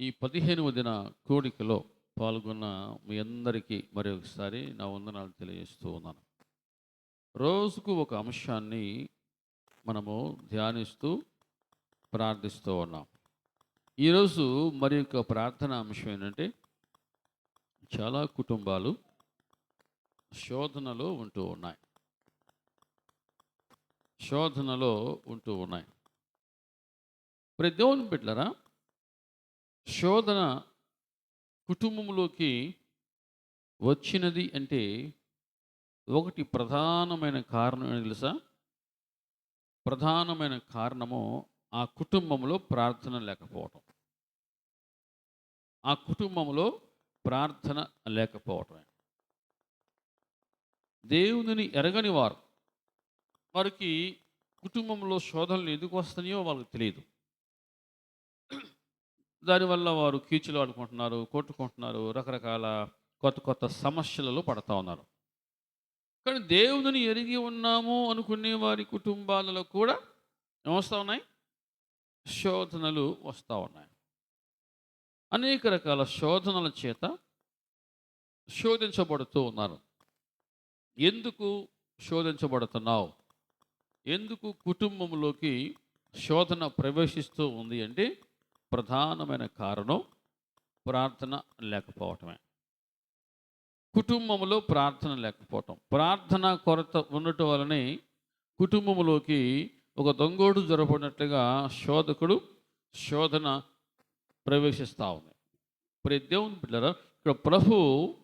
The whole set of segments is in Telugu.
ఈ పదిహేనవ దిన కోడికలో పాల్గొన్న మీ అందరికీ మరి ఒకసారి నా వందనాలు తెలియజేస్తూ ఉన్నాను. రోజుకు ఒక అంశాన్ని మనము ధ్యానిస్తూ ప్రార్థిస్తూ ఉన్నాం. ఈరోజు మరి యొక్క ప్రార్థన అంశం ఏంటంటే చాలా కుటుంబాలు శోధనలో ఉంటూ ఉన్నాయి. శోధనలో ఉంటూ ఉన్నాయి. ప్రతి దేవుని బిడ్డలరా శోధన కుటుంబంలోకి వచ్చినది అంటే ఒకటి ప్రధానమైన కారణం ఏంటి తెలుసా? ప్రధానమైన కారణము ఆ కుటుంబంలో ప్రార్థన లేకపోవటం. ఆ కుటుంబంలో ప్రార్థన లేకపోవటమే. దేవుని ఎరగని వారు వారికి కుటుంబంలో శోధనలు ఎందుకు వస్తాయో వాళ్ళకి తెలియదు. దానివల్ల వారు కీచులు ఆడుకుంటున్నారు కొట్టుకుంటున్నారు రకరకాల కొత్త కొత్త సమస్యలలో పడతా ఉన్నారు. కానీ దేవుని ఎరిగి ఉన్నాము అనుకునే వారి కుటుంబాలలో కూడా ఏమొస్తా ఉన్నాయి? శోధనలు వస్తూ ఉన్నాయి. అనేక రకాల శోధనల చేత శోధించబడుతూ ఉన్నారు. ఎందుకు శోధించబడుతున్నావు? ఎందుకు కుటుంబంలోకి శోధన ప్రవేశిస్తూ ఉంది అంటే ప్రధానమైన కారణం ప్రార్థన లేకపోవటమే. కుటుంబంలో ప్రార్థన లేకపోవటం. ప్రార్థన కొరత ఉండటం వలనే కుటుంబంలోకి ఒక దొంగోడు జరపడినట్లుగా శోధకుడు శోధన ప్రవేశిస్తూ ఉంది. ఇప్పుడు దేవుని పిల్లరా ఇక్కడ ప్రభు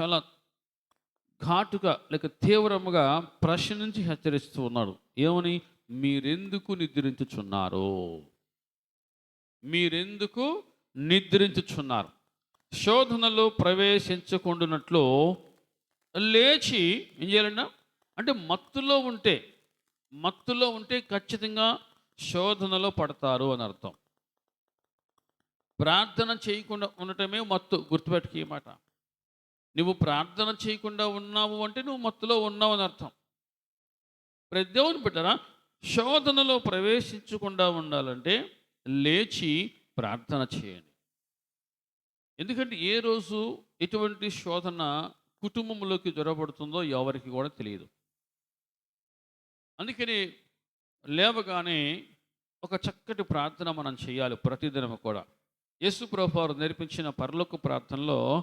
చాలా ఘాటుగా లేక తీవ్రముగా ప్రశ్నించి హెచ్చరిస్తూ ఉన్నాడు. ఏమని? మీరెందుకు నిద్రించుచున్నారు? మీరెందుకు నిద్రించుచున్నారు? శోధనలో ప్రవేశించకుండానట్లు లేచి ఏం చేయాలన్నా అంటే మత్తులో ఉంటే మత్తులో ఉంటే ఖచ్చితంగా శోధనలో పడతారు అని అర్థం. ప్రార్థన చేయకుండా ఉండటమే మత్తు. గుర్తుపెట్టుకు ఈ మాట. నువ్వు ప్రార్థన చేయకుండా ఉన్నావు అంటే నువ్వు మత్తులో ఉన్నావు అని అర్థం. ప్రతి దేవుని బిడ్డరా శోధనలో ప్రవేశించకుండా ఉండాలంటే లేచి ప్రార్థన చేయండి. ఎందుకంటే ఏ రోజు ఎటువంటి శోధన కుటుంబంలోకి జ్వరపడుతుందో ఎవరికి కూడా తెలియదు. అందుకని లేవగానే ఒక చక్కటి ప్రార్థన మనం చేయాలి ప్రతిదినం కూడా. యేసు ప్రభువారు నేర్పించిన పరలోక ప్రార్థనలో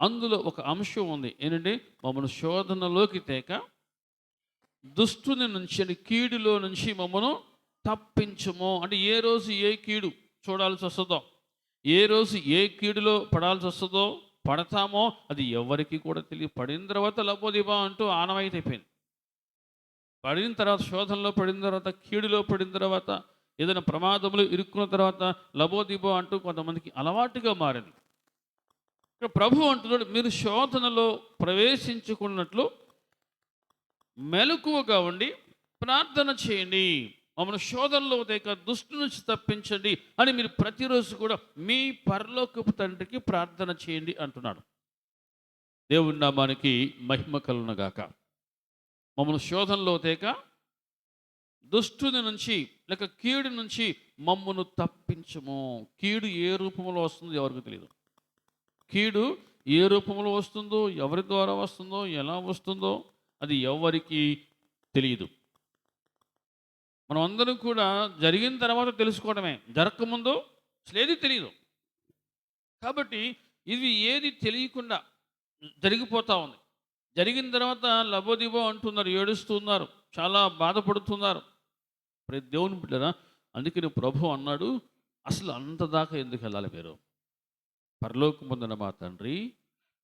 అందులో ఒక అంశం ఉంది. ఏంటంటే మమ్మల్ని శోధనలోకి తేక దుష్టుని నుంచి కీడులో నుంచి మమ్మను తప్పించము అంటే ఏ రోజు ఏ కీడు చూడాల్సి వస్తుందో? ఏ రోజు ఏ కీడులో పడాల్సి వస్తుందో పడతామో అది ఎవరికి కూడా తెలియ పడిన తర్వాత లబ్బోదిబా అంటూ ఆనవాయితీ అయిపోయింది పడిన తర్వాత శోధనలో పడిన తర్వాత కీడులో పడిన తర్వాత ఏదైనా ప్రమాదంలో ఇరుక్కున్న తర్వాత లబోదిబో అంటూ కొంతమందికి అలవాటుగా మారింది. ఇక్కడ ప్రభు అంటున్నాడు మీరు శోధనలో ప్రవేశించుకున్నట్లు మెలకువగా ఉండి ప్రార్థన చేయండి. మమ్మల్ని శోధనలో తేక దుష్టు నుంచి తప్పించండి అని మీరు ప్రతిరోజు కూడా మీ పరలోకపు తండ్రికి ప్రార్థన చేయండి అంటున్నాడు. దేవుడి నామానికి మహిమ కలునగాక మమ్మల్ని శోధనలో తేక దుష్టుని నుంచి లేక కీడు నుంచి మమ్మను తప్పించము. కీడు ఏ రూపంలో వస్తుందో ఎవరికి తెలియదు కీడు ఏ రూపంలో వస్తుందో ఎవరి ద్వారా వస్తుందో ఎలా వస్తుందో అది ఎవరికి తెలియదు మనం అందరం కూడా జరిగిన తర్వాత తెలుసుకోవడమే. జరగకముందు అసలు ఏది తెలియదు కాబట్టి ఇది ఏది తెలియకుండా జరిగిపోతూ ఉంది. జరిగిన తర్వాత లబోదిబో అంటున్నారు ఏడుస్తున్నారు చాలా బాధపడుతున్నారు. ప్రతి దేవుని బిడ్డరా అందుకని ప్రభు అన్నాడు అసలు అంత దాకా ఎందుకు వెళ్ళాలి మీరు? పరలోకముందున మా తండ్రి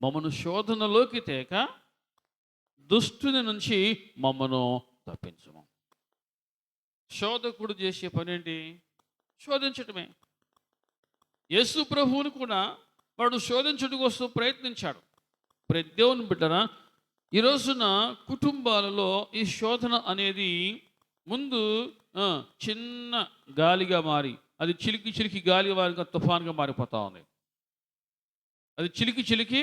మమ్మను శోధనలోకి తేక దుష్టుని నుంచి మమ్మను తప్పించము. శోధకుడు చేసే పని ఏంటి శోధించటమే. యేసు ప్రభువుని కూడా వాడు శోధించడం కోసం ప్రయత్నించాడు. ప్రతి దేవుని బిడ్డరా ఈ రోజున కుటుంబాలలో ఈ శోధన అనేది ముందు చిన్న గాలిగా మారి అది చిలికి చిలికి గాలి వారిగా తుఫాన్గా మారిపోతా ఉంది. అది చిలికి చిలికి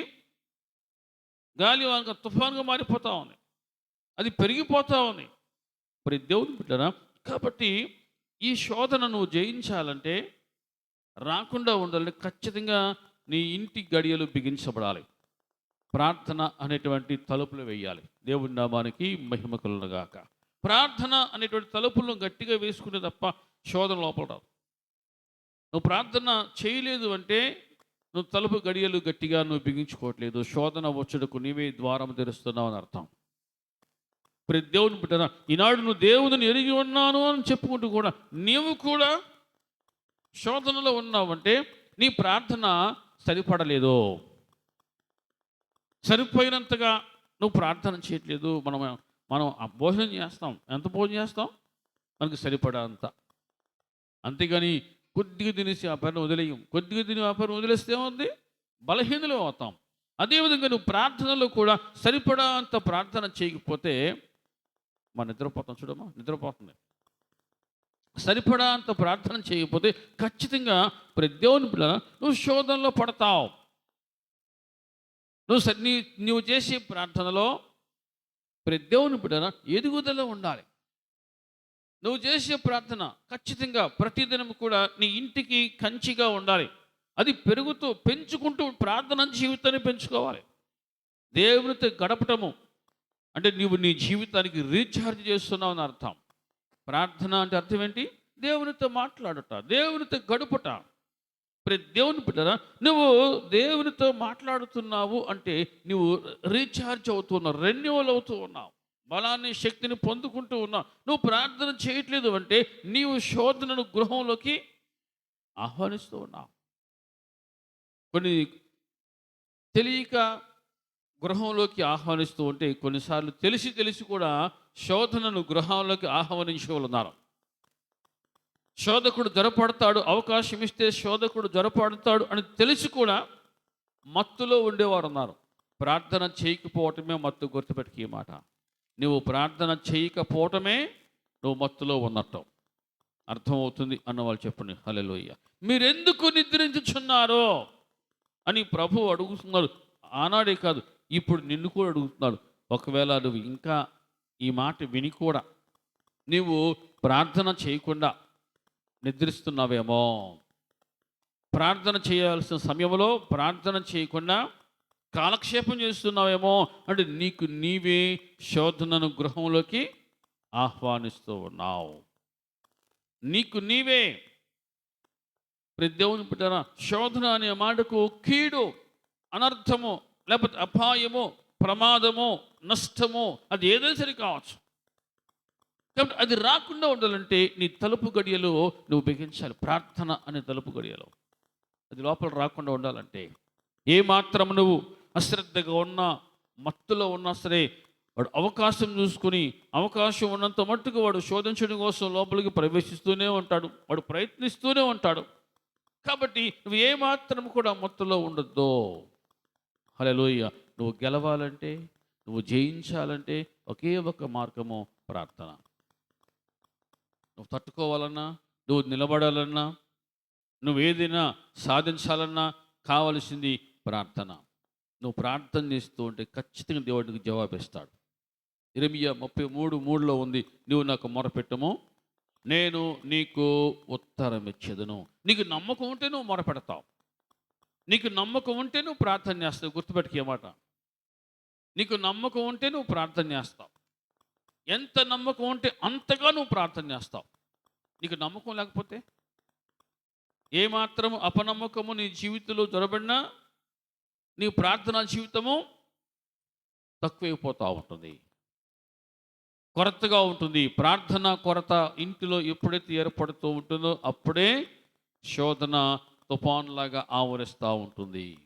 గాలి వారిగా తుఫాన్గా మారిపోతా ఉంది. అది పెరిగిపోతా ఉంది. మరి దేవుని బిడ్డరా కాబట్టి ఈ శోధన నువ్వు జయించాలంటే రాకుండా ఉండాలంటే ఖచ్చితంగా నీ ఇంటి గడియలు బిగించబడాలి. ప్రార్థన అనేటువంటి తలుపులు వేయాలి. దేవుడి నామానికి మహిమ కలుగుగాక ప్రార్థన అనేటువంటి తలుపులను గట్టిగా వేసుకునే తప్ప శోధన లోపల రావు నువ్వు ప్రార్థన చేయలేదు అంటే నువ్వు తలుపు గడియలు గట్టిగా నువ్వు బిగించుకోవట్లేదు. శోధన వచ్చుటకు నీవే ద్వారం తెరుస్తున్నావు అని అర్థం. ప్రతి దేవుని బిడ్డ ఈనాడు నువ్వు దేవుని ఎరిగి ఉన్నాను అని చెప్పుకుంటూ కూడా నీవు కూడా శోధనలో ఉన్నావంటే నీ ప్రార్థన సరిపడలేదు. సరిపోయినంతగా నువ్వు ప్రార్థన చేయట్లేదు. మనం మనం భోజనం చేస్తాం. ఎంత భోజనం చేస్తాం? మనకి సరిపడా అంత. అంతేగాని కొద్దిగా తినేసి ఆ పని వదిలేయం. కొద్దిగా తిని ఆ పని వదిలేస్తే ఏముంది? బలహీనలు అవుతాం. అదేవిధంగా నువ్వు ప్రార్థనలో కూడా సరిపడా అంత ప్రార్థన చేయకపోతే మా నిద్రపోతాం చూడమ్మా నిద్రపోతుంది. సరిపడా అంత ప్రార్థన చేయకపోతే ఖచ్చితంగా ప్రదేవుని పిల్లల నువ్వు శోధనలో పడతావు. నువ్వు స- నీ నువ్వు చేసే ప్రార్థనలో ప్రతి దేవుని బిడ్డన ఎదుగుదల ఉండాలి. నువ్వు చేసే ప్రార్థన ఖచ్చితంగా ప్రతిదినం కూడా నీ ఇంటికి కంచిగా ఉండాలి. అది పెరుగుతూ పెంచుకుంటూ ప్రార్థన జీవితాన్ని పెంచుకోవాలి. దేవునితో గడపటము అంటే నీవు నీ జీవితానికి రీఛార్జ్ చేస్తున్నావు అని అర్థం. ప్రార్థన అంటే అర్థం ఏంటి? దేవునితో మాట్లాడుట దేవునితో గడుపుట. ప్రతి దేవుని బిడ్డరా నువ్వు దేవునితో మాట్లాడుతున్నావు అంటే నువ్వు రీఛార్జ్ అవుతున్నావు రెన్యువల్ అవుతూ ఉన్నావు. బలాన్ని శక్తిని పొందుకుంటూ ఉన్నావు. నువ్వు ప్రార్థన చేయట్లేదు అంటే నీవు శోధనను గృహంలోకి ఆహ్వానిస్తూ ఉన్నావు. కొన్ని తెలియక గృహంలోకి ఆహ్వానిస్తూ ఉంటే కొన్నిసార్లు తెలిసి తెలిసి కూడా శోధనను గృహంలోకి ఆహ్వానించే ఉన్నారు. శోధకుడు జ్వరపడతాడు అవకాశం ఇస్తే శోధకుడు జ్వరపడతాడు అని తెలిసి కూడా మత్తులో ఉండేవారు ఉన్నారు. ప్రార్థన చేయకపోవటమే మత్తు గుర్తుపెట్టుకు ఈ మాట. నువ్వు ప్రార్థన చేయకపోవటమే నువ్వు మత్తులో ఉన్నట్టు. అర్థమవుతుంది అన్న వాళ్ళు చెప్పండి. హలెలోయ్య మీరెందుకు నిద్రించుచున్నారో అని ప్రభు అడుగుతున్నారు. ఆనాడే కాదు ఇప్పుడు నిన్ను కూడా అడుగుతున్నాడు ఒకవేళ నువ్వు ఇంకా ఈ మాట విని కూడా నీవు ప్రార్థన చేయకుండా నిద్రిస్తున్నావేమో. ప్రార్థన చేయాల్సిన సమయంలో ప్రార్థన చేయకుండా కాలక్షేపం చేస్తున్నావేమో అంటే నీకు నీవే శోధనను గృహంలోకి ఆహ్వానిస్తూ ఉన్నావు. నీకు నీవే ప్రతి దేవుని శోధన అనే మాటకు కీడు అనర్థము లేకపోతే అపాయము ప్రమాదము నష్టము అది ఏదైనా సరే కావచ్చు. కాబట్టి అది రాకుండా ఉండాలంటే నీ తలుపు గడియలో నువ్వు బిగించాలి. ప్రార్థన అనే తలుపు గడియలో. అది లోపల రాకుండా ఉండాలంటే ఏ మాత్రం నువ్వు అశ్రద్ధగా ఉన్నా మత్తులో ఉన్నా సరే వాడు అవకాశం చూసుకుని అవకాశం ఉన్నంత మట్టుకు వాడు శోధించడం కోసం లోపలికి ప్రవేశిస్తూనే ఉంటాడు. వాడు ప్రయత్నిస్తూనే ఉంటాడు. కాబట్టి నువ్వు ఏ మాత్రం కూడా మత్తులో ఉండద్దు. హలలోయ నువ్వు గెలవాలంటే నువ్వు జయించాలంటే ఒకే ఒక మార్గము ప్రార్థన. నువ్వు తట్టుకోవాలన్నా నువ్వు నిలబడాలన్నా నువ్వు ఏదైనా సాధించాలన్నా కావలసింది ప్రార్థన. నువ్వు ప్రార్థన చేస్తూ ఉంటే ఖచ్చితంగా దేవుడికి జవాబిస్తాడు. ఇరమియ ముప్పై మూడు మూడులో ఉంది నువ్వు నాకు మొరపెట్టము నేను నీకు ఉత్తరం ఇచ్చేదను నీకు నమ్మకం ఉంటే నువ్వు మొరపెడతావు. నీకు నమ్మకం ఉంటే నువ్వు ప్రార్థన చేస్తావు. గుర్తుపెట్టుకే మాట. నీకు నమ్మకం ఉంటే నువ్వు ప్రార్థన చేస్తావు. ఎంత నమ్మకం ఉంటే అంతగా నువ్వు ప్రార్థన చేస్తావు. నీకు నమ్మకం లేకపోతే? ఏమాత్రము అపనమ్మకము నీ జీవితంలో జొరబడినా నీ ప్రార్థనా జీవితము తక్కువైపోతూ ఉంటుంది. కొరతగా ఉంటుంది. ప్రార్థన కొరత ఇంటిలో ఎప్పుడైతే ఏర్పడుతూ ఉంటుందో అప్పుడే శోధన తుఫాన్లాగా ఆవరిస్తూ ఉంటుంది.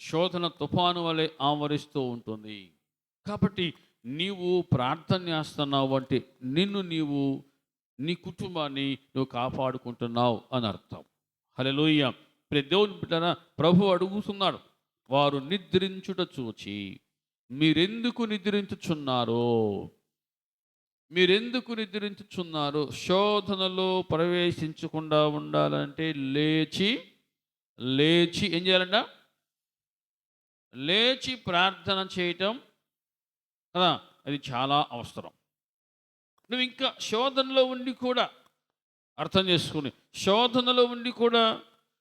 శోధన తుఫాను వలె ఆవరిస్తూ ఉంటుంది. కాబట్టి నీవు ప్రార్థన చేస్తున్నావు అంటే నిన్ను నీవు నీ కుటుంబాన్ని నువ్వు కాపాడుకుంటున్నావు అని అర్థం. హలోయ దేవుని బిడ్డన ప్రభు అడుగుతున్నాడు వారు నిద్రించుట చూచి మీరెందుకు నిద్రించుచున్నారో? మీరెందుకు నిద్రించుచున్నారు? శోధనలో ప్రవేశించకుండా ఉండాలంటే లేచి లేచి ఏం చేయాలంట? లేచి ప్రార్థన చేయటం కదా అది చాలా అవసరం. నువ్వు ఇంకా శోధనలో ఉండి కూడా అర్థం చేసుకుని శోధనలో ఉండి కూడా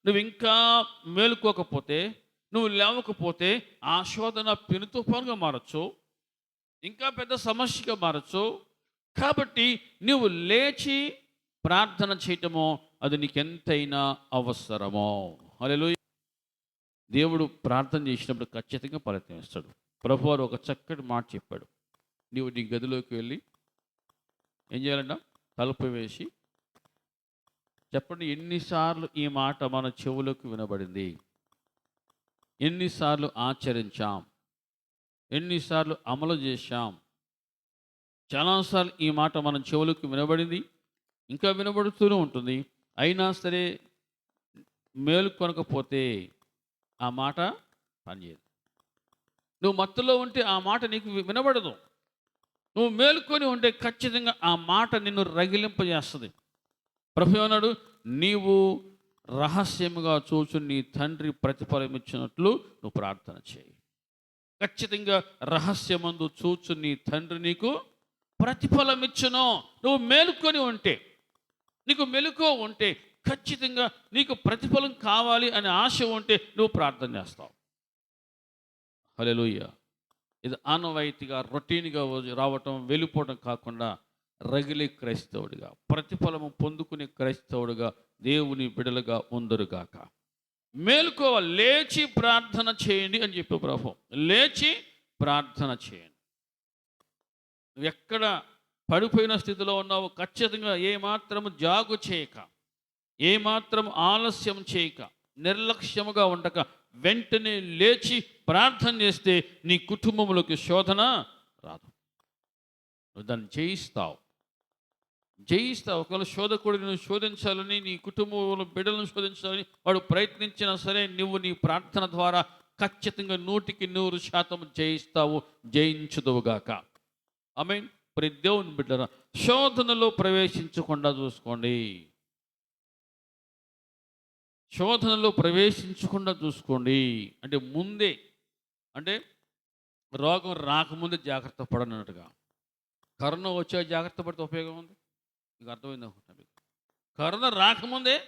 నువ్వు ఇంకా మేలుకోకపోతే నువ్వు లేవకపోతే ఆ శోధన పెను తుఫానుగా మారచ్చు ఇంకా పెద్ద సమస్యగా మారచ్చు. కాబట్టి నువ్వు లేచి ప్రార్థన చేయటమో అది నీకెంతైనా అవసరమో. అలెలు దేవుడు ప్రార్థన చేసినప్పుడు ఖచ్చితంగా ఫలితం ఇస్తాడు. ప్రభు వారు ఒక చక్కటి మాట చెప్పాడు. నీవు నీ గదిలోకి వెళ్ళి ఏం చేయాలంట? తలుపు వేసి చెప్పండి ఎన్నిసార్లు ఈ మాట మన చెవులకు వినబడింది? ఎన్నిసార్లు ఆచరించాం? ఎన్నిసార్లు అమలు చేశాం? చాలాసార్లు ఈ మాట మన చెవులకు వినబడింది ఇంకా వినబడుతూనే ఉంటుంది. అయినా సరే మేలు కొనకపోతే ఆ మాట పనిచేయదు. నువ్వు మత్తులో ఉంటే ఆ మాట నీకు వినబడదు. నువ్వు మేలుకొని ఉంటే ఖచ్చితంగా ఆ మాట నిన్ను రగిలింపజేస్తుంది. ప్రభు అన్నాడు నీవు రహస్యముగా చూచు నీ తండ్రి ప్రతిఫలం ఇచ్చినట్లు నువ్వు ప్రార్థన చేయి. ఖచ్చితంగా రహస్యమందు చూచు నీ తండ్రి నీకు ప్రతిఫలం ఇచ్చును నువ్వు మేలుకొని ఉంటే నీకు మెలుకో ఉంటే ఖచ్చితంగా నీకు ప్రతిఫలం కావాలి అనే ఆశ ఉంటే నువ్వు ప్రార్థన చేస్తావు. హలెలుయ్య ఇది ఆనవాయితీగా రొటీన్గా రావటం వెళ్ళిపోవటం కాకుండా రగిలే క్రైస్తవుడిగా ప్రతిఫలము పొందుకునే క్రైస్తవుడిగా దేవుని బిడలుగా ఉందరుగాక. మేలుకోవాలి. లేచి ప్రార్థన చేయండి అని చెప్పి ప్రభు. లేచి ప్రార్థన చేయండి. నువ్వు ఎక్కడ పడిపోయిన స్థితిలో ఉన్నావు ఖచ్చితంగా ఏమాత్రము జాగు చేయక ఏమాత్రం ఆలస్యం చేయక నిర్లక్ష్యముగా ఉండక వెంటనే లేచి ప్రార్థన చేస్తే నీ కుటుంబంలోకి శోధన రాదు. నువ్వు దాన్ని జయిస్తావు. జయిస్తావు. ఒకవేళ శోధకుడిని నువ్వు శోధించాలని నీ కుటుంబంలో బిడ్డలను శోధించాలని వాడు ప్రయత్నించినా సరే నువ్వు నీ ప్రార్థన ద్వారా ఖచ్చితంగా నూటికి నూరు శాతం జయిస్తావు జయించుదువుగాక ఐ మీన్ ప్రతి దేవుని బిడ్డరా శోధనలో ప్రవేశించకుండా చూసుకోండి. శోధనలో ప్రవేశించకుండా చూసుకోండి. అంటే ముందే అంటే రోగం రాకముందే జాగ్రత్త పడనట్టుగా. కరోనా వచ్చే జాగ్రత్త పడితే ఉపయోగం ఉంది? మీకు అర్థమైంది అనుకుంటా మీకు. కరోనా రాకముందే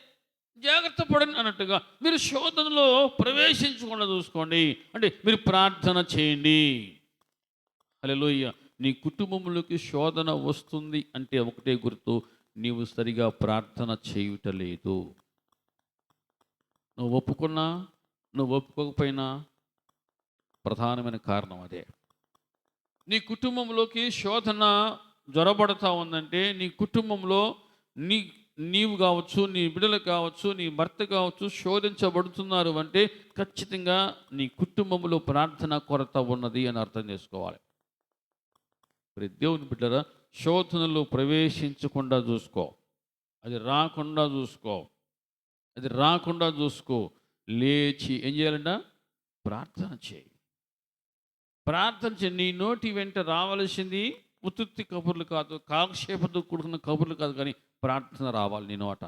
జాగ్రత్త పడని అన్నట్టుగా మీరు శోధనలో ప్రవేశించకుండా చూసుకోండి. అంటే మీరు ప్రార్థన చేయండి. హల్లెలూయా. నీ కుటుంబంలోకి శోధన వస్తుంది అంటే ఒకటే గుర్తు నీవు సరిగా ప్రార్థన చేయుటలేదు. నువ్వు ఒప్పుకున్నా నువ్వు ఒప్పుకోకపోయినా ప్రధానమైన కారణం అదే. నీ కుటుంబంలోకి శోధన జ్వరబడతా ఉందంటే నీ కుటుంబంలో నీ నీవు కావచ్చు నీ బిడ్డలు కావచ్చు నీ భర్త కావచ్చు శోధించబడుతున్నారు అంటే ఖచ్చితంగా నీ కుటుంబంలో ప్రార్థన కొరత ఉన్నది అని అర్థం చేసుకోవాలి. మరి దేవుని బిడ్డరా శోధనలో ప్రవేశించకుండా చూసుకో. అది రాకుండా చూసుకో. అది రాకుండా చూసుకో. లేచి ఏం చేయాలంట? ప్రార్థన చేయి. ప్రార్థన చేయి. నీ నోటి వెంట రావలసింది ఉత్తుత్తి కబుర్లు కాదు కాలక్షేపంతో కూడుకున్న కబుర్లు కాదు కానీ ప్రార్థన రావాలి నీ నోట.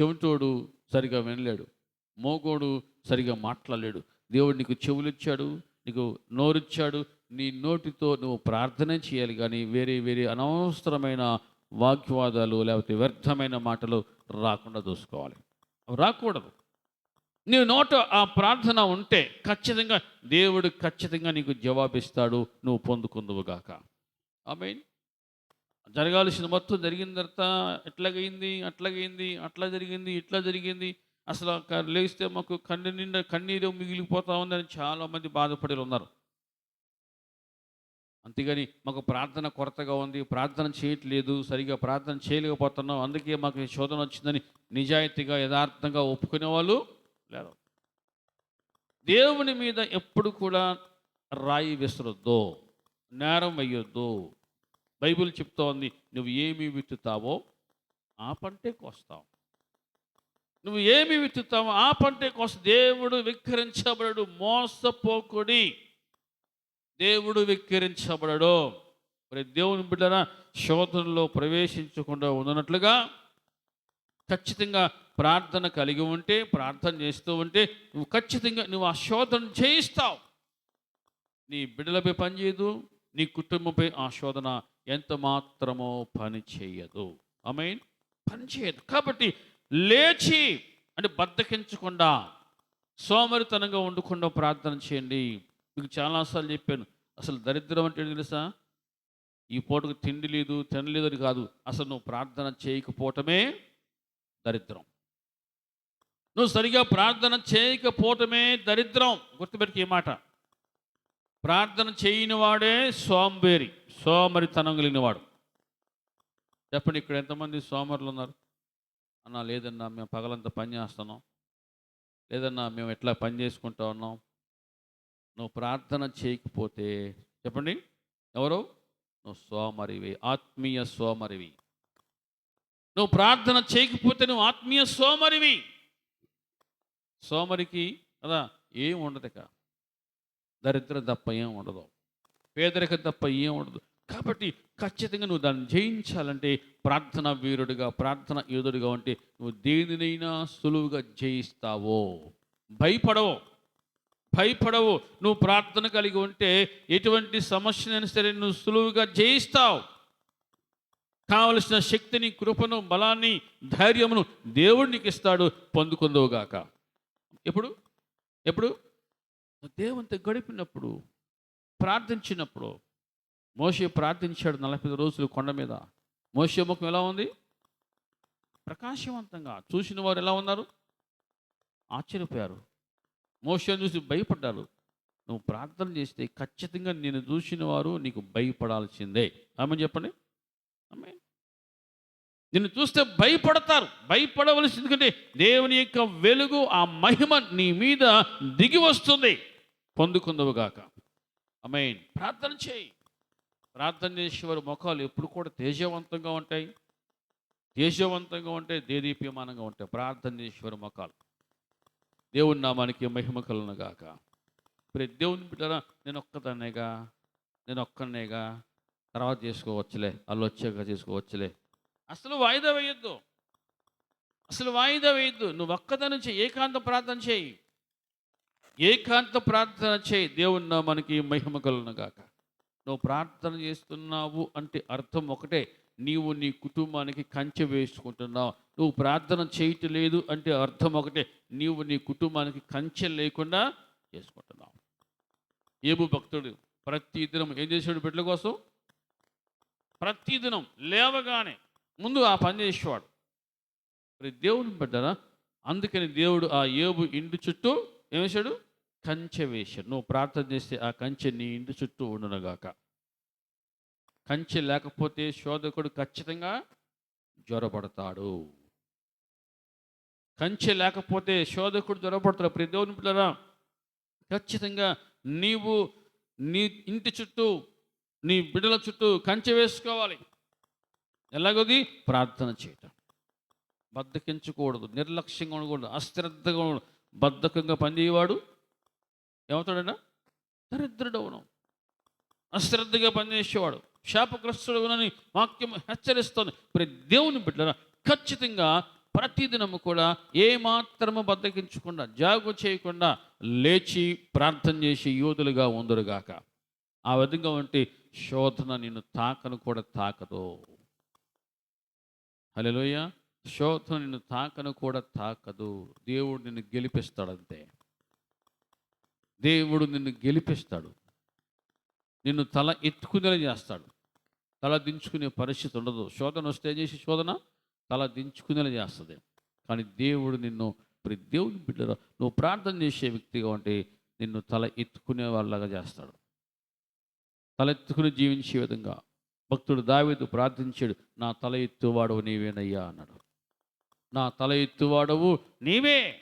చెవిటోడు సరిగా వినలేడు. మోగోడు సరిగా మాట్లాడలేడు. దేవుడు నీకు చెవులిచ్చాడు నీకు నోరిచ్చాడు నీ నోటితో నువ్వు ప్రార్థన చేయాలి కానీ వేరే వేరే అనవసరమైన వాగ్వాదాలు లేకపోతే వ్యర్థమైన మాటలు రాకుండా చూసుకోవాలి. అవి రాకూడదు. నీ నోట ఆ ప్రార్థన ఉంటే ఖచ్చితంగా దేవుడు ఖచ్చితంగా నీకు జవాబిస్తాడు నువ్వు పొందుకుందువుగాక ఐ మీన్ జరగాల్సిన మొత్తం జరిగిన తర్వాత ఎట్లాగైంది అట్లాగైంది అట్లా జరిగింది ఇట్లా జరిగింది. అసలు క- లేస్తే మాకు కన్ను నిండా కన్నీరు మిగిలిపోతా ఉందని చాలామంది బాధపడేలు ఉన్నారు. అంతేగాని మాకు ప్రార్థన కొరతగా ఉంది ప్రార్థన చేయట్లేదు సరిగా ప్రార్థన చేయలేకపోతున్నాం అందుకే మాకు శోధన వచ్చిందని నిజాయితీగా యథార్థంగా ఒప్పుకునే వాళ్ళు లేరు. దేవుని మీద ఎప్పుడు కూడా రాయి విసరొద్దు నేరం వేయొద్దు. బైబిల్ చెప్తోంది నువ్వు ఏమి విత్తుతావో ఆ పంటే కోస్తావు. నువ్వు ఏమి విత్తుతావో ఆ పంటే కోస్తా దేవుడు విక్రించబడు మోసపోకుడి. దేవుడు విక్కరించబడడు మరి దేవుని బిడ్డన శోధనలో ప్రవేశించకుండా ఉన్నట్లుగా ఖచ్చితంగా ప్రార్థన కలిగి ఉంటే ప్రార్థన చేస్తూ ఉంటే నువ్వు ఖచ్చితంగా నువ్వు ఆ శోధన చేయిస్తావు. నీ బిడ్డలపై పని చేయదు నీ కుటుంబంపై ఆ శోధన ఎంత మాత్రమో పని చేయదు. ఐ మీన్ పని చేయదు. కాబట్టి లేచి అంటే బద్దకించకుండా సోమరితనంగా ఉండకుండా ప్రార్థన చేయండి. మీకు చాలాసార్లు చెప్పాను. అసలు దరిద్రం అంటే తెలుసా? ఈ పూటకు తిండి లేదు తినలేదు అని కాదు. అసలు నువ్వు ప్రార్థన చేయకపోవటమే దరిద్రం. నువ్వు సరిగా ప్రార్థన చేయకపోవటమే దరిద్రం. గుర్తుపెట్టుకు ఈ మాట. ప్రార్థన చేయని వాడే సోంబేరి సోమరితనం కలిగిన వాడు. చెప్పండి ఇక్కడ ఎంతమంది సోమరులు ఉన్నారు? అన్నా లేదన్నా మేము పగలంతా పని చేస్తున్నాం. లేదన్నా మేము ఎట్లా పని చేసుకుంటా ఉన్నాం? నువ్వు ప్రార్థన చేయకపోతే చెప్పండి. ఎవరు? నువ్వు సోమరివి ఆత్మీయ సోమరివి. నువ్వు ప్రార్థన చేయకపోతే నువ్వు ఆత్మీయ సోమరివి. సోమరికి కదా ఏం ఉండదు ఇక. దరిద్రం తప్ప ఏం ఉండదు. పేదరికం తప్ప ఏం ఉండదు. కాబట్టి ఖచ్చితంగా నువ్వు దాన్ని జయించాలంటే ప్రార్థన వీరుడిగా ప్రార్థన యోధుడిగా ఉంటే నువ్వు దేనినైనా సులువుగా జయిస్తావో. భయపడవు. భయపడవు. నువ్వు ప్రార్థన కలిగి ఉంటే ఎటువంటి సమస్యనైనా సరే నువ్వు సులువుగా జయిస్తావు. కావలసిన శక్తిని కృపను బలాన్ని ధైర్యమును దేవుడు నీకు ఇస్తాడు. పొందుకుందవుగాక ఎప్పుడు? ఎప్పుడు? దేవునితో గడిపినప్పుడు ప్రార్థించినప్పుడు. మోసే ప్రార్థించాడు నలభై రోజులు కొండ మీద. మోసే ముఖం ఎలా ఉంది? ప్రకాశవంతంగా. చూసిన వారు ఎలా ఉన్నారు? ఆశ్చర్యపోయారు. మోషన్ చూసి భయపడ్డారు. నువ్వు ప్రార్థన చేస్తే ఖచ్చితంగా నేను చూసిన వారు నీకు భయపడాల్సిందే. ఆమె చెప్పండి. ఆమె నిన్ను చూస్తే భయపడతారు. భయపడవలసింది ఎందుకంటే దేవుని యొక్క వెలుగు ఆ మహిమ నీ మీద దిగి వస్తుంది. పొందుకుందవుగాక అమెయిన్ ప్రార్థన చేయి. ప్రార్థన చేసేవారి ముఖాలు ఎప్పుడు కూడా తేజవంతంగా ఉంటాయి. తేజవంతంగా ఉంటాయి దేదీప్యమానంగా ఉంటాయి. ప్రార్థన చేసేవారి ముఖాలు. దేవుని నామానికి మహిమ కలునగాక ప్రతి దేవుని బిడ్డరా నేను ఒక్కదాన్నేగా నేను ఒక్కనేగా తర్వాత చేసుకోవచ్చులే వాళ్ళు వచ్చాక చేసుకోవచ్చులే. అసలు వాయిదా వేయొద్దు. అసలు వాయిదా వేయొద్దు. నువ్వు ఒక్కదాని చేయి ఏకాంత ప్రార్థన చేయి. ఏకాంత ప్రార్థన చేయి. దేవుని నామానికి మహిమ కలునగాక నువ్వు ప్రార్థన చేస్తున్నావు అంటే అర్థం ఒకటే. నీవు నీ కుటుంబానికి కంచె వేసుకుంటున్నావు. నువ్వు ప్రార్థన చేయటలేదు అంటే అర్థం ఒకటే. నీవు నీ కుటుంబానికి కంచె లేకుండా చేసుకుంటున్నావు. ఏబు భక్తుడు ప్రతి దినం ఏం చేసాడు బిడ్డల కోసం? ప్రతి దినం లేవగానే ముందు ఆ పని చేసేవాడు. మరి దేవుని బిడ్డరా అందుకని దేవుడు ఆ ఏబు ఇంటి చుట్టూ ఏం వేశాడు కంచె వేశాడు. నువ్వు ప్రార్థన చేస్తే ఆ కంచె నీ ఇంటి చుట్టూ ఉండనగాక. కంచె లేకపోతే శోధకుడు ఖచ్చితంగా జ్వరపడతాడు. కంచె లేకపోతే శోధకుడు జ్వరపడతాడు. ప్రతి దేవుని పిల్లరా ఖచ్చితంగా నీవు నీ ఇంటి చుట్టూ నీ బిడ్డల చుట్టూ కంచె వేసుకోవాలి. ఎలాగోది? ప్రార్థన చేయటం. బద్దకించకూడదు నిర్లక్ష్యంగా ఉండకూడదు అశ్రద్ధగా బద్ధకంగా పనిచేయవాడు ఏమవుతాడన్నా దరిద్రుడవును అశ్రద్ధగా పనిచేసేవాడు. శాపగ్రస్తుడునని వాక్యం హెచ్చరిస్తుంది. మరి దేవుని బిడ్డరా ఖచ్చితంగా ప్రతిదినము కూడా ఏమాత్రము బద్దగించకుండా బద్దకించకుండా జాగు చేయకుండా లేచి ప్రార్థన చేసి యోధులుగా ఉందరుగాక. ఆ విధంగా ఉంటే శోధన నిన్ను తాకను కూడా తాకదు. హలోయ శోధన నిన్ను తాకను కూడా తాకదు. దేవుడు నిన్ను గెలిపిస్తాడంతే. దేవుడు నిన్ను గెలిపిస్తాడు. నిన్ను తల ఎత్తుకునేలా చేస్తాడు. తల దించుకునే పరిస్థితి ఉండదు. శోధన వస్తే చేసి శోధన? తల దించుకునేలా చేస్తుంది. కానీ దేవుడు నిన్ను ప్రతి దేవుని బిడ్డలో నువ్వు ప్రార్థన చేసే వ్యక్తిగా ఉంటే నిన్ను తల ఎత్తుకునే వాళ్ళగా చేస్తాడు. తల ఎత్తుకుని జీవించే విధంగా భక్తుడు దావేదు ప్రార్థించాడు నా తల ఎత్తువాడవు నీవేనయ్యా అన్నాడు. నా తల ఎత్తువాడవు నీవే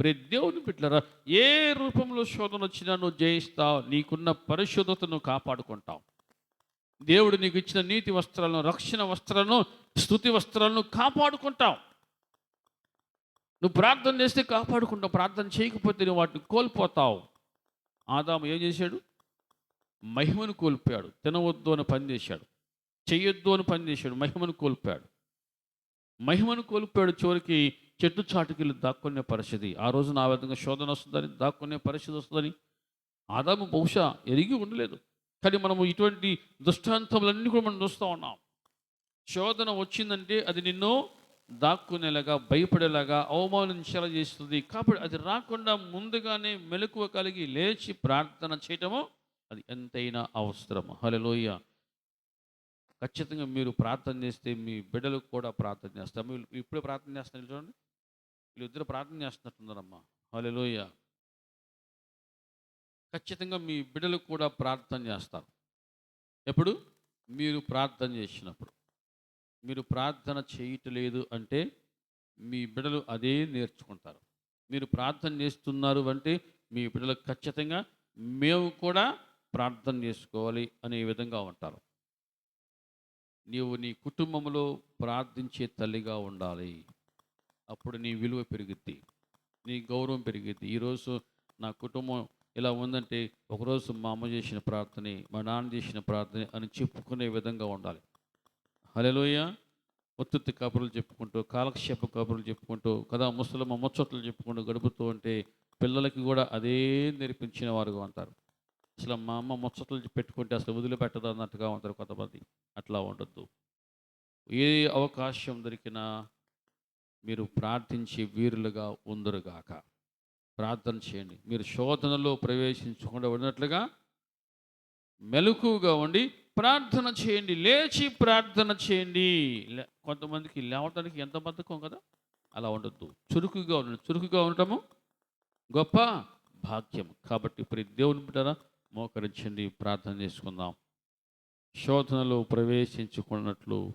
ప్రతి దేవుని బిడ్డరా ఏ రూపంలో శోధన వచ్చినా నువ్వు జయిస్తావు నీకున్న పరిశుద్ధతను కాపాడుకుంటావు. దేవుడు నీకు ఇచ్చిన నీతి వస్త్రాలను రక్షణ వస్త్రాలను స్థుతి వస్త్రాలను కాపాడుకుంటావు. నువ్వు ప్రార్థన చేస్తే కాపాడుకుంటావు ప్రార్థన చేయకపోతే నువ్వు వాటిని కోల్పోతావు. ఆదాము ఏం చేశాడు? మహిమను కోల్పోయాడు తినవద్దు అని పని చేశాడు అని పని చేశాడు మహిమను కోల్పోయాడు. మహిమను కోల్పోయాడు చివరికి చెట్టు చాటుకెళ్ళి దాక్కునే పరిస్థితి. ఆ రోజు నా విధంగా శోధన వస్తుందని దాక్కునే పరిస్థితి వస్తుందని ఆదాము బహుశా ఎరిగి ఉండలేదు. కానీ మనము ఇటువంటి దృష్టాంతములన్నీ కూడా మనం చూస్తూ ఉన్నాం. శోధన వచ్చిందంటే అది నిన్ను దాక్కునేలాగా భయపడేలాగా అవమానించేలా చేస్తుంది. కాబట్టి అది రాకుండా ముందుగానే మెలకువ కలిగి లేచి ప్రార్థన చేయటము అది ఎంతైనా అవసరం హలోయ ఖచ్చితంగా మీరు ప్రార్థన చేస్తే మీ బిడ్డలకు కూడా ప్రార్థన చేస్తారు. మీరు ఇప్పుడే ప్రార్థన చేస్తున్నారు చూడండి. వీళ్ళిద్దరు ప్రార్థన చేస్తున్నట్టున్నారమ్మా. హలోయ ఖచ్చితంగా మీ బిడ్డలకు కూడా ప్రార్థన చేస్తారు. ఎప్పుడు? మీరు ప్రార్థన చేసినప్పుడు. మీరు ప్రార్థన చేయటలేదు అంటే మీ బిడ్డలు అదే నేర్చుకుంటారు. మీరు ప్రార్థన చేస్తున్నారు అంటే మీ బిడ్డలకు ఖచ్చితంగా మేము కూడా ప్రార్థన చేసుకోవాలి అనే విధంగా ఉంటారు. నీవు నీ కుటుంబంలో ప్రార్థించే తల్లిగా ఉండాలి. అప్పుడు నీ విలువ పెరుగుద్ది నీ గౌరవం పెరిగిద్ది. ఈరోజు నా కుటుంబం ఇలా ఉందంటే ఒకరోజు మా అమ్మ చేసిన ప్రార్థనే మా నాన్న చేసిన ప్రార్థనే అని చెప్పుకునే విధంగా ఉండాలి. హలోయ ఒత్తుత్తి కబుర్లు చెప్పుకుంటూ కాలక్షేప కబుర్లు చెప్పుకుంటూ కదా ముసలమ్మ ముచ్చట్లు చెప్పుకుంటూ గడుపుతూ ఉంటే పిల్లలకి కూడా అదే నేర్పించిన వారుగా ఉంటారు. అసలు మా అమ్మ ముచ్చట్లు పెట్టుకుంటే అసలు వదిలిపెట్టదు అన్నట్టుగా ఉంటారు కొంతమంది. అట్లా ఉండొద్దు. ఏ అవకాశం దొరికినా మీరు ప్రార్థించే వీరులుగా ఉందరుగాక. ప్రార్థన చేయండి. మీరు శోధనలో ప్రవేశించకుండా ఉన్నట్లుగా మెలకుగా ఉండి ప్రార్థన చేయండి. లేచి ప్రార్థన చేయండి. లే- కొంతమందికి లేవటానికి ఎంత బద్ధకం కదా? అలా ఉండొద్దు. చురుకుగా ఉండండి. చురుకుగా ఉండటము గొప్ప భాగ్యం కాబట్టి ఇప్పుడు దేవుని బిడ్డరా మోకరించండి. ప్రార్థన చేసుకుందాం. శోధనలో ప్రవేశించుకున్నట్లు